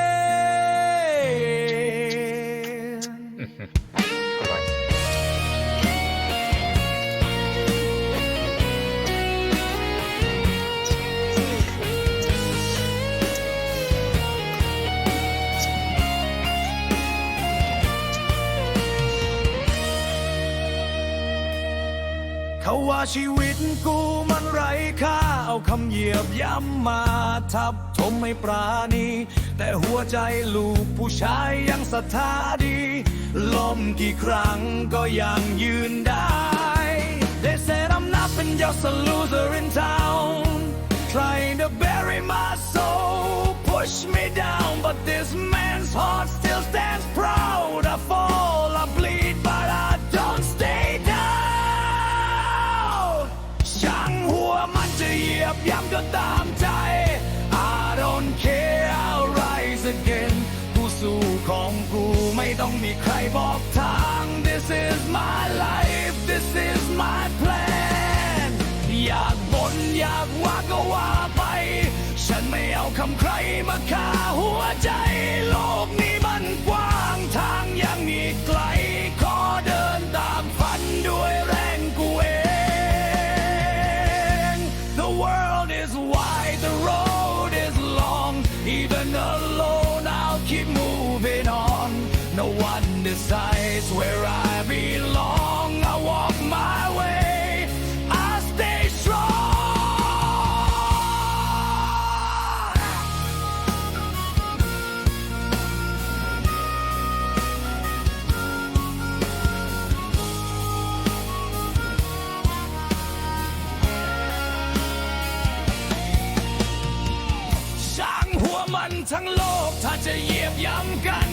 อร่อยเขาว่าชีวิตกูมันไร้ค่า เอาคำเหยียบย้ำมาทับถมไม่ปราณี แต่หัวใจลูกผู้ชายยังศรัทธาดี มกี่ครั้งก็ยังยืนได้ They said I'm nothing just a loser in town Trying to bury my soul Push me down but this man's heart still stands proud I fall I bleed but I don't stay down ช่างหัวมันจะเหยียบย้ำก็ตาม ไม่ต้องมีใครบอกทาง This is my life This is my plan อยากบนอยากว่าก็ว่าไป ฉันไม่เอาคำใครมาฆ่าหัวใจโลกนี้ decides where I belong. I walk my way, I stay strong. ช่างหัวมันทั้งโลกถ้าจะเหยียบย้ำกัน